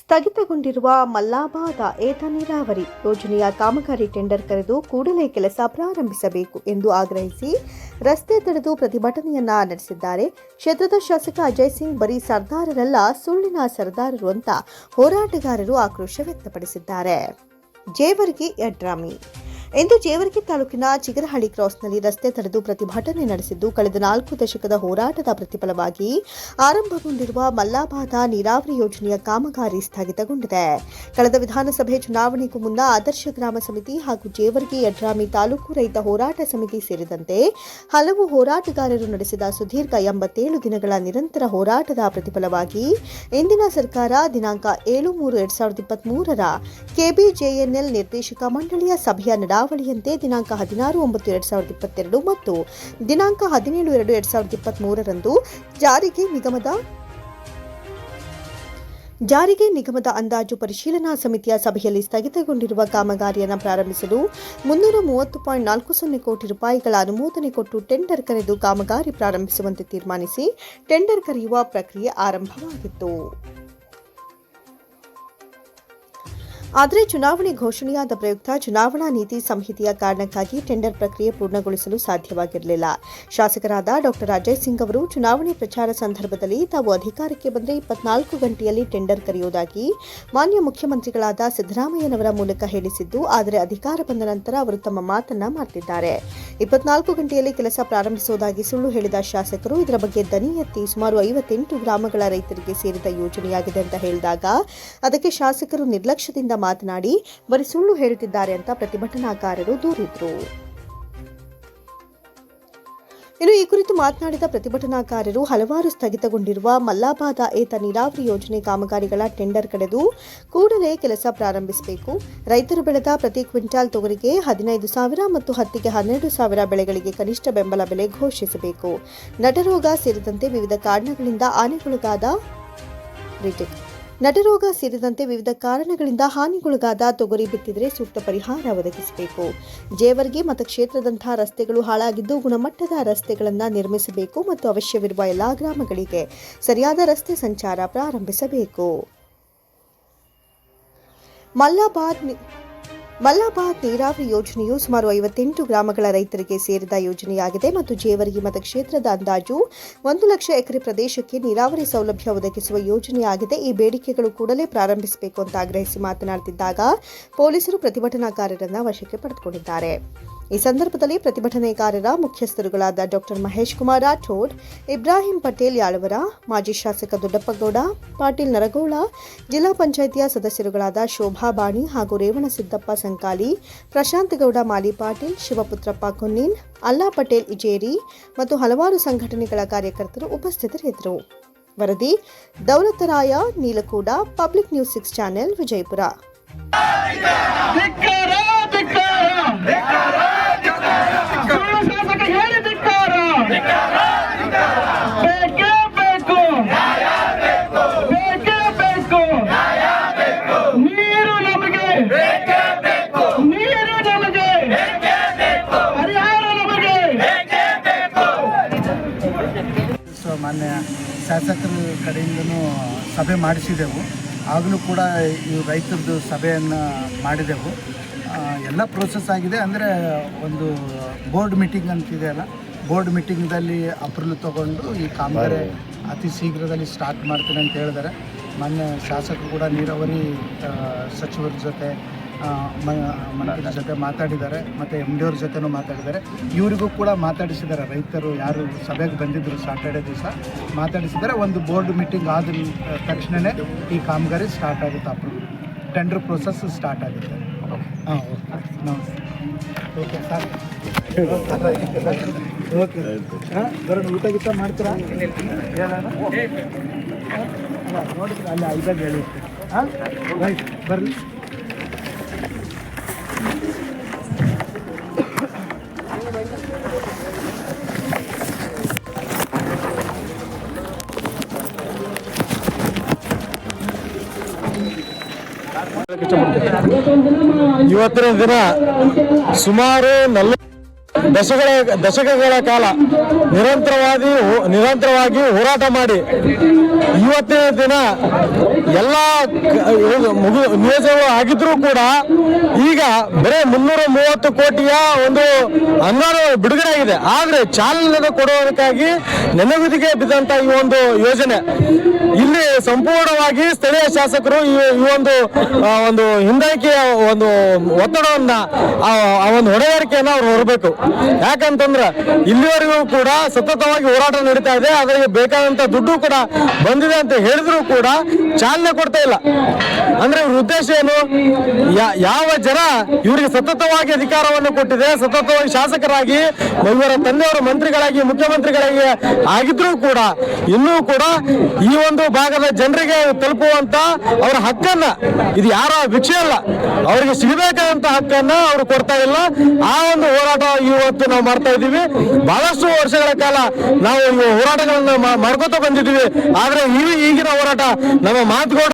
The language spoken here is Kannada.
ಸ್ಥಗಿತಗೊಂಡಿರುವ ಮಲ್ಲಾಬಾದ ಏತ ನೀರಾವರಿ ಯೋಜನೆಯ ಕಾಮಗಾರಿ ಟೆಂಡರ್ ಕರೆದು ಕೂಡಲೇ ಕೆಲಸ ಪ್ರಾರಂಭಿಸಬೇಕು ಎಂದು ಆಗ್ರಹಿಸಿ ರಸ್ತೆ ತಡೆದು ಪ್ರತಿಭಟನೆಯನ್ನ ನಡೆಸಿದ್ದಾರೆ. ಕ್ಷೇತ್ರದ ಶಾಸಕ ಅಜಯ್ ಸಿಂಗ್ ಬರೀ ಸರ್ದಾರರಲ್ಲ, ಸುಳ್ಳಿನ ಸರ್ದಾರರು ಅಂತ ಹೋರಾಟಗಾರರು ಆಕ್ರೋಶ ವ್ಯಕ್ತಪಡಿಸಿದ್ದಾರೆ. ಜೇವರ್ಗಿ ಯಡ್ರಾಮಿ ಇಂದು ಜೇವರ್ಗಿ ತಾಲೂಕಿನ ಚಿಗರಹಳ್ಳಿ ಕ್ರಾಸ್ನಲ್ಲಿ ರಸ್ತೆ ತಡೆದು ಪ್ರತಿಭಟನೆ ನಡೆಸಿದ್ದು ಕಳೆದ ನಾಲ್ಕು ದಶಕದ ಹೋರಾಟದ ಪ್ರತಿಫಲವಾಗಿ ಆರಂಭಗೊಂಡಿರುವ ಮಲ್ಲಾಬಾದ ನೀರಾವರಿ ಯೋಜನೆಯ ಕಾಮಗಾರಿ ಸ್ಥಗಿತಗೊಂಡಿದೆ. ಕಳೆದ ವಿಧಾನಸಭೆ ಚುನಾವಣೆಗೂ ಮುನ್ನ ಆದರ್ಶ ಗ್ರಾಮ ಸಮಿತಿ ಹಾಗೂ ಜೇವರ್ಗಿ ಯಡ್ರಾಮಿ ತಾಲೂಕು ರೈತ ಹೋರಾಟ ಸಮಿತಿ ಸೇರಿದಂತೆ ಹಲವು ಹೋರಾಟಗಾರರು ನಡೆಸಿದ ಸುದೀರ್ಘ ಎಂಬತ್ತೇಳು ದಿನಗಳ ನಿರಂತರ ಹೋರಾಟದ ಪ್ರತಿಫಲವಾಗಿ ಇಂದಿನ ಸರ್ಕಾರ ದಿನಾಂಕ ಏಳು ಮೂರು ಎರಡ್ ಸಾವಿರದ ಇಪ್ಪತ್ಮೂರರ ಕೆಬಿಜೆಎನ್ಎಲ್ ನಿರ್ದೇಶಕ ಮಂಡಳಿಯ ಸಭೆಯ ನಡಾವಳಿಯಂತೆ ದಿನಾಂಕ ಹದಿನಾರು ಒಂಬತ್ತು ಎರಡ್ ಸಾವಿರದ ಇಪ್ಪತ್ತೆರಡು ಮತ್ತು ದಿನಾಂಕ ಹದಿನೇಳು ಎರಡು ಎರಡ್ ಸಾವಿರದ ಇಪ್ಪತ್ತ್ಮೂರರಂದು ಜಾರಿಗೆ ನಿಗಮದ ಜಾರಿಗೆ ನಿಗಮದ ಅಂದಾಜು ಪರಿಶೀಲನಾ ಸಮಿತಿಯ ಸಭೆಯಲ್ಲಿ ಸ್ಥಗಿತಗೊಂಡಿರುವ ಕಾಮಗಾರಿಯನ್ನು ಪ್ರಾರಂಭಿಸಲು ಮುನ್ನೂರ ಮೂವತ್ತು ಪಾಯಿಂಟ್ ನಾಲ್ಕು ಸೊನ್ನೆ ಕೋಟಿ ರೂಪಾಯಿಗಳ ಅನುಮೋದನೆ ಕೊಟ್ಟು ಟೆಂಡರ್ ಕರೆದು ಕಾಮಗಾರಿ ಪ್ರಾರಂಭಿಸುವಂತೆ ತೀರ್ಮಾನಿಸಿ ಟೆಂಡರ್ ಕರೆಯುವ ಪ್ರಕ್ರಿಯೆ ಆರಂಭವಾಗಿತ್ತು. ಆದರೆ ಚುನಾವಣೆ ಘೋಷಣೆಯಾದ ಪ್ರಯುಕ್ತ ಚುನಾವಣಾ ನೀತಿ ಸಂಹಿತೆಯ ಕಾರಣಕ್ಕಾಗಿ ಟೆಂಡರ್ ಪ್ರಕ್ರಿಯೆ ಪೂರ್ಣಗೊಳಿಸಲು ಸಾಧ್ಯವಾಗಿರಲಿಲ್ಲ. ಶಾಸಕರಾದ ಡಾ. ಅಜಯ್ ಸಿಂಗ್ ಅವರು ಚುನಾವಣೆ ಪ್ರಚಾರ ಸಂದರ್ಭದಲ್ಲಿ ತಾವು ಅಧಿಕಾರಕ್ಕೆ ಬಂದರೆ ಇಪ್ಪತ್ನಾಲ್ಕು ಗಂಟೆಯಲ್ಲಿ ಟೆಂಡರ್ ಕರೆಯುವುದಾಗಿ ಮಾನ್ಯ ಮುಖ್ಯಮಂತ್ರಿಗಳಾದ ಸಿದ್ದರಾಮಯ್ಯನವರ ಮೂಲಕ ಹೇಳಿಸಿದ್ದು, ಆದರೆ ಅಧಿಕಾರ ಬಂದ ನಂತರ ಅವರು ತಮ್ಮ ಮಾತನ್ನ ಮಾಡ್ತಿದ್ದಾರೆ. ಇಪ್ಪತ್ನಾಲ್ಕು ಗಂಟೆಯಲ್ಲಿ ಕೆಲಸ ಪ್ರಾರಂಭಿಸುವುದಾಗಿ ಸುಳ್ಳು ಹೇಳಿದ ಶಾಸಕರು, ಇದರ ಬಗ್ಗೆ ದನಿ ಎತ್ತಿ ಸುಮಾರು ಐವತ್ತೆಂಟು ಗ್ರಾಮಗಳ ರೈತರಿಗೆ ಸೇರಿದ ಯೋಜನೆಯಾಗಿದೆ ಅಂತ ಹೇಳಿದಾಗ, ಅದಕ್ಕೆ ಶಾಸಕರು ನಿರ್ಲಕ್ಷ್ಯದಿಂದ ಮಾತನಾಡಿ, ಬರೀ ಸುಳ್ಳು ಹೇಳುತ್ತಿದ್ದಾರೆ ಅಂತ ಪ್ರತಿಭಟನಾಕಾರರು ದೂರಿದ್ರು. ಇನ್ನು ಈ ಕುರಿತು ಮಾತನಾಡಿದ ಪ್ರತಿಭಟನಾಕಾರರು, ಹಲವಾರು ಸ್ಥಗಿತಗೊಂಡಿರುವ ಮಲ್ಲಾಬಾದ ಏತ ನೀರಾವರಿ ಯೋಜನೆ ಕಾಮಗಾರಿಗಳ ಟೆಂಡರ್ ಕಡೆದು ಕೂಡಲೇ ಕೆಲಸ ಪ್ರಾರಂಭಿಸಬೇಕು. ರೈತರು ಬೆಳೆದ ಪ್ರತಿ ಕ್ವಿಂಟಾಲ್ ತೊಗರಿಗೆ ಹದಿನೈದು ಸಾವಿರ ಮತ್ತು ಹತ್ತಿಗೆ ಹನ್ನೆರಡು ಸಾವಿರ ಬೆಳೆಗಳಿಗೆ ಕನಿಷ್ಠ ಬೆಂಬಲ ಬೆಲೆ ಘೋಷಿಸಬೇಕು. ನಟರೋಗ ಸೇರಿದಂತೆ ವಿವಿಧ ಕಾರಣಗಳಿಂದ ಆನೆಗೊಳಗಾದ ನಟರೋಗ ಸೇರಿದಂತೆ ವಿವಿಧ ಕಾರಣಗಳಿಂದ ಹಾನಿಗೊಳಗಾದ ತೊಗರಿ ಬಿತ್ತಿದರೆ ಸೂಕ್ತ ಪರಿಹಾರ ಒದಗಿಸಬೇಕು. ಜೇವರ್ಗಿ ಮತಕ್ಷೇತ್ರದಂತಹ ರಸ್ತೆಗಳು ಹಾಳಾಗಿದ್ದು ಗುಣಮಟ್ಟದ ರಸ್ತೆಗಳನ್ನು ನಿರ್ಮಿಸಬೇಕು ಮತ್ತು ಅವಶ್ಯವಿರುವ ಎಲ್ಲಾ ಗ್ರಾಮಗಳಿಗೆ ಸರಿಯಾದ ರಸ್ತೆ ಸಂಚಾರ ಪ್ರಾರಂಭಿಸಬೇಕು. ಮಲ್ಲಾಬಾದ್ ಮಲ್ಲಾಬಾದ್ ನೀರಾವರಿ ಯೋಜನೆಯು ಸುಮಾರು ಐವತ್ತೆಂಟು ಗ್ರಾಮಗಳ ರೈತರಿಗೆ ಸೇರಿದ ಯೋಜನೆಯಾಗಿದೆ ಮತ್ತು ಜೇವರ್ಗಿ ಮತಕ್ಷೇತ್ರದ ಅಂದಾಜು ಒಂದು ಲಕ್ಷ ಎಕರೆ ಪ್ರದೇಶಕ್ಕೆ ನೀರಾವರಿ ಸೌಲಭ್ಯ ಒದಗಿಸುವ ಯೋಜನೆಯಾಗಿದೆ. ಈ ಬೇಡಿಕೆಗಳು ಕೂಡಲೇ ಪ್ರಾರಂಭಿಸಬೇಕು ಅಂತ ಆಗ್ರಹಿಸಿ ಮಾತನಾಡುತ್ತಿದ್ದಾಗ ಪೊಲೀಸರು ಪ್ರತಿಭಟನಾಕಾರರನ್ನು ವಶಕ್ಕೆ ಪಡೆದುಕೊಂಡಿದ್ದಾರೆ. ಈ ಸಂದರ್ಭದಲ್ಲಿ ಪ್ರತಿಭಟನೆಕಾರರ ಮುಖ್ಯಸ್ಥರುಗಳಾದ ಡಾಕ್ಟರ್ ಮಹೇಶ್ ಕುಮಾರ್ ರಾಠೋಡ್ ಇಬ್ರಾಹಿಂ ಪಟೇಲ್ ಯಾಳವರ, ಮಾಜಿ ಶಾಸಕ ದೊಡ್ಡಪ್ಪಗೌಡ, ಪಾಟೀಲ್ ನರಗೌಳ, ಜಿಲ್ಲಾ ಪಂಚಾಯಿತಿಯ ಸದಸ್ಯರುಗಳಾದ ಶೋಭಾ ಬಾಣಿ ಹಾಗೂ ರೇವಣಸಿದ್ದಪ್ಪ ಸಂಕಾಲಿ, ಪ್ರಶಾಂತ್ ಗೌಡ, ಮಾಲಿ ಪಾಟೀಲ್, ಶಿವಪುತ್ರಪ್ಪ ಕುನ್ನಿನ್, ಅಲ್ಲಾ ಪಟೇಲ್ ಇಜೇರಿ ಮತ್ತು ಹಲವಾರು ಸಂಘಟನೆಗಳ ಕಾರ್ಯಕರ್ತರು ಉಪಸ್ಥಿತರಿದ್ದರು. ವರದಿ Daulatraya Nilakuda, public news six channel, Vijayapura. ಶಾಸಕರ ಕಡೆಯಿಂದನೂ ಸಭೆ ಮಾಡಿಸಿದೆವು. ಆಗಲೂ ಕೂಡ ಈ ರೈತರದ್ದು ಸಭೆಯನ್ನು ಮಾಡಿದೆವು. ಎಲ್ಲ ಪ್ರೋಸೆಸ್ ಆಗಿದೆ. ಅಂದರೆ ಒಂದು ಬೋರ್ಡ್ ಮೀಟಿಂಗ್ ಅಂತಿದೆಯಲ್ಲ ಬೋರ್ಡ್ ಮೀಟಿಂಗ್ದಲ್ಲಿ ಅಪ್ರೂವಲ್ ತೊಗೊಂಡು ಈ ಕಾಮಗಾರಿ ಅತಿ ಶೀಘ್ರದಲ್ಲಿ ಸ್ಟಾರ್ಟ್ ಮಾಡ್ತೀನಿ ಅಂತ ಹೇಳಿದ್ದಾರೆ ಮೊನ್ನೆ ಶಾಸಕರು ಕೂಡ ನೀರಾವರಿ ಸಚಿವರ ಜೊತೆ ಆ, ಮ- ಮಂತ್ರಿಗಳ ಜೊತೆ ಮಾತಾಡಿದ್ದಾರೆ ಮತ್ತು ಎಂ ಡಿ ಅವ್ರ ಜೊತೆನೂ ಮಾತಾಡಿದ್ದಾರೆ. ಇವರಿಗೂ ಕೂಡ ಮಾತಾಡಿಸಿದ್ದಾರೆ. ರೈತರು ಯಾರು ಸಭೆಗೆ ಬಂದಿದ್ದರು ಸಾಟರ್ಡೆ ದಿವಸ ಮಾತಾಡಿಸಿದ್ದಾರೆ. ಒಂದು ಬೋರ್ಡ್ ಮೀಟಿಂಗ್ ಆದ ತಕ್ಷಣವೇ ಈ ಕಾಮಗಾರಿ ಸ್ಟಾರ್ಟ್ ಆಗುತ್ತೆ. ಅಪ್ರೂವ್. ಟೆಂಡರ್ ಪ್ರೊಸೆಸ್ ಸ್ಟಾರ್ಟ್ ಆಗುತ್ತೆ. ಹಾಂ ಓಕೆ ಓಕೆ ಸರ್. ಓಕೆ ಹಾಂ ಬರೋಣ ಊಟ ಗೀಟ ಮಾಡ್ತೀರಾ? ನೋಡಿದ್ರೆ ಅಲ್ಲಿ ಐದಾಗ ಹೇಳಿ ಹಾಂ ರೈಟ್ ಬರ್ರಿ. ಇವತ್ತಿನ ದಿನ ಸುಮಾರು ದಶಕಗಳ ದಶಕಗಳ ಕಾಲ ನಿರಂತರವಾಗಿ ನಿರಂತರವಾಗಿ ಹೋರಾಟ ಮಾಡಿ ಇವತ್ತಿನ ದಿನ ಎಲ್ಲ ಮುಗಿ ಇದು ಮುಗು ನಿಯೋಜನೆ ಆಗಿದ್ರೂ ಕೂಡ ಈಗ ಬರೀ ಮುನ್ನೂರ ಮೂವತ್ತು ಕೋಟಿಯ ಒಂದು ಅನುದಾನ ಬಿಡುಗಡೆ ಆಗಿದೆ. ಆದ್ರೆ ಚಾಲನೆ ಕೊಡುವುದಕ್ಕಾಗಿ ನೆನಗುದಿಗೆ ಬಿದ್ದಂತ ಈ ಒಂದು ಯೋಜನೆ ಇಲ್ಲಿ ಸಂಪೂರ್ಣವಾಗಿ ಸ್ಥಳೀಯ ಶಾಸಕರು ಈ ಒಂದು ಒಂದು ಹಿಂದಕ್ಕೆ ಒಂದು ಒತ್ತಡವನ್ನ, ಆ ಒಂದು ಹೊಣೆಗಾರಿಕೆಯನ್ನ ಅವ್ರು ಹೊರಬೇಕು. ಯಾಕಂತಂದ್ರೆ ಇಲ್ಲಿವರೆಗೂ ಕೂಡ ಸತತವಾಗಿ ಹೋರಾಟ ನಡೀತಾ ಇದೆ. ಅದರಿಗೆ ಬೇಕಾದಂತ ದುಡ್ಡು ಕೂಡ ಬಂದಿದೆ ಅಂತ ಹೇಳಿದ್ರು ಕೂಡ ಚಾಲನೆ ಕೊಡ್ತಾ ಇಲ್ಲ. ಅಂದ್ರೆ ಇವ್ರ ಉದ್ದೇಶ ಏನು? ಯಾವ ಜನ ಇವರಿಗೆ ಸತತವಾಗಿ ಅಧಿಕಾರವನ್ನು ಕೊಟ್ಟಿದೆ, ಸತತವಾಗಿ ಶಾಸಕರಾಗಿ, ಇವರ ತಂದೆಯವರು ಮಂತ್ರಿಗಳಾಗಿ, ಮುಖ್ಯಮಂತ್ರಿಗಳಾಗಿ ಆಗಿದ್ರು ಕೂಡ, ಇನ್ನೂ ಕೂಡ ಈ ಒಂದು ಭಾಗದ ಜನರಿಗೆ ತಲುಪುವಂತ ಅವರ ಹಕ್ಕನ್ನ, ಇದು ಯಾರ ವಿಷಯ ಅಲ್ಲ, ಅವರಿಗೆ ಸಿಗಬೇಕಾದಂತ ಹಕ್ಕನ್ನ ಅವರು ಕೊಡ್ತಾ ಇಲ್ಲ. ಆ ಒಂದು ಹೋರಾಟ ಇವತ್ತು ನಾವು ಮಾಡ್ತಾ ಇದ್ದೀವಿ. ಬಹಳಷ್ಟು ವರ್ಷಗಳ ಕಾಲ ನಾವು ಹೋರಾಟಗಳನ್ನ ಮಾಡ್ಕೋತಾ ಮಾಡ್ಕೊತ ಬಂದಿದ್ದೀವಿ. ಆದ್ರೆ ಈ ಈಗಿನ ಹೋರಾಟ ನಮ್ಮ ಮಾತುಗಳು